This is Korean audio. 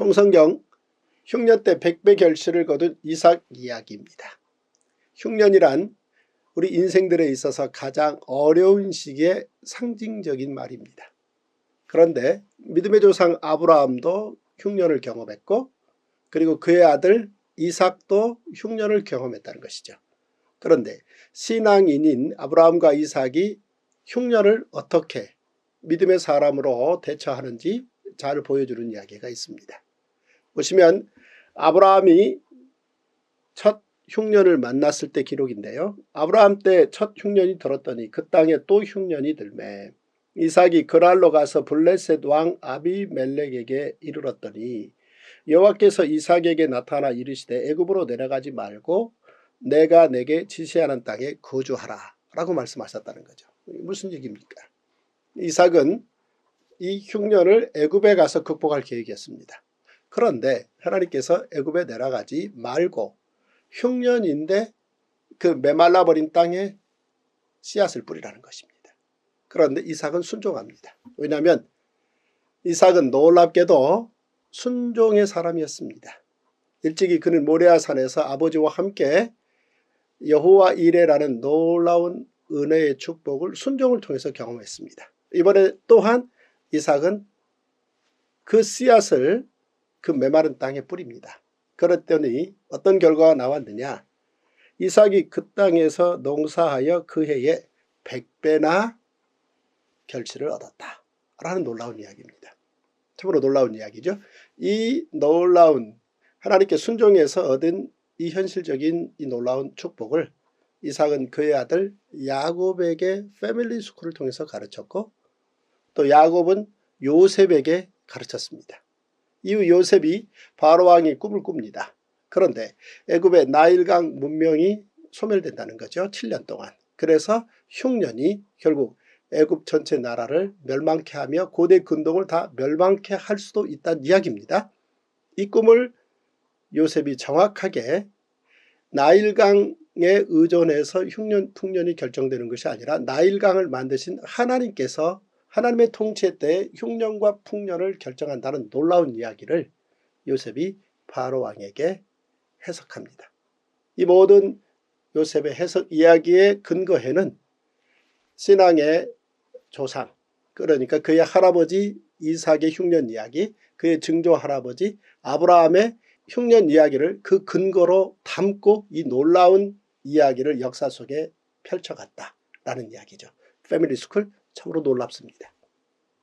통성경 흉년 때 백배 결실을 거둔 이삭 이야기입니다. 흉년이란 우리 인생들에 있어서 가장 어려운 시기의 상징적인 말입니다. 그런데 믿음의 조상 아브라함도 흉년을 경험했고 그리고 그의 아들 이삭도 흉년을 경험했다는 것이죠. 그런데 신앙인인 아브라함과 이삭이 흉년을 어떻게 믿음의 사람으로 대처하는지 잘 보여주는 이야기가 있습니다. 보시면 아브라함이 첫 흉년을 만났을 때 기록인데요. 아브라함 때 첫 흉년이 들었더니 그 땅에 또 흉년이 들매 이삭이 그랄로 가서 블레셋 왕 아비멜렉에게 이르렀더니 여호와께서 이삭에게 나타나 이르시되 애굽으로 내려가지 말고 내가 내게 지시하는 땅에 거주하라 라고 말씀하셨다는 거죠. 무슨 얘기입니까? 이삭은 이 흉년을 애굽에 가서 극복할 계획이었습니다. 그런데 하나님께서 애굽에 내려가지 말고 흉년인데 그 메말라 버린 땅에 씨앗을 뿌리라는 것입니다. 그런데 이삭은 순종합니다. 왜냐하면 이삭은 놀랍게도 순종의 사람이었습니다. 일찍이 그는 모레아 산에서 아버지와 함께 여호와 이레라는 놀라운 은혜의 축복을 순종을 통해서 경험했습니다. 이번에 또한 이삭은 그 씨앗을 그 메마른 땅에 뿌립니다. 그랬더니 어떤 결과가 나왔느냐 이삭이 그 땅에서 농사하여 그 해에 백배나 결실을 얻었다 라는 놀라운 이야기입니다. 참으로 놀라운 이야기죠. 이 놀라운 하나님께 순종해서 얻은 이 현실적인 이 놀라운 축복을 이삭은 그의 아들 야곱에게 패밀리 스쿨을 통해서 가르쳤고 또 야곱은 요셉에게 가르쳤습니다. 이후 요셉이 바로왕이 꿈을 꿉니다. 그런데 애굽의 나일강 문명이 소멸된다는 거죠. 7년 동안. 그래서 흉년이 결국 애굽 전체 나라를 멸망케 하며 고대 근동을 다 멸망케 할 수도 있다는 이야기입니다. 이 꿈을 요셉이 정확하게 나일강에 의존해서 흉년, 풍년이 결정되는 것이 아니라 나일강을 만드신 하나님께서 하나님의 통치 때 흉년과 풍년을 결정한다는 놀라운 이야기를 요셉이 바로 왕에게 해석합니다. 이 모든 요셉의 해석 이야기의 근거에는 신앙의 조상 그러니까 그의 할아버지 이삭의 흉년 이야기 그의 증조 할아버지 아브라함의 흉년 이야기를 그 근거로 담고 이 놀라운 이야기를 역사 속에 펼쳐갔다라는 이야기죠. 패밀리 스쿨 참으로 놀랍습니다.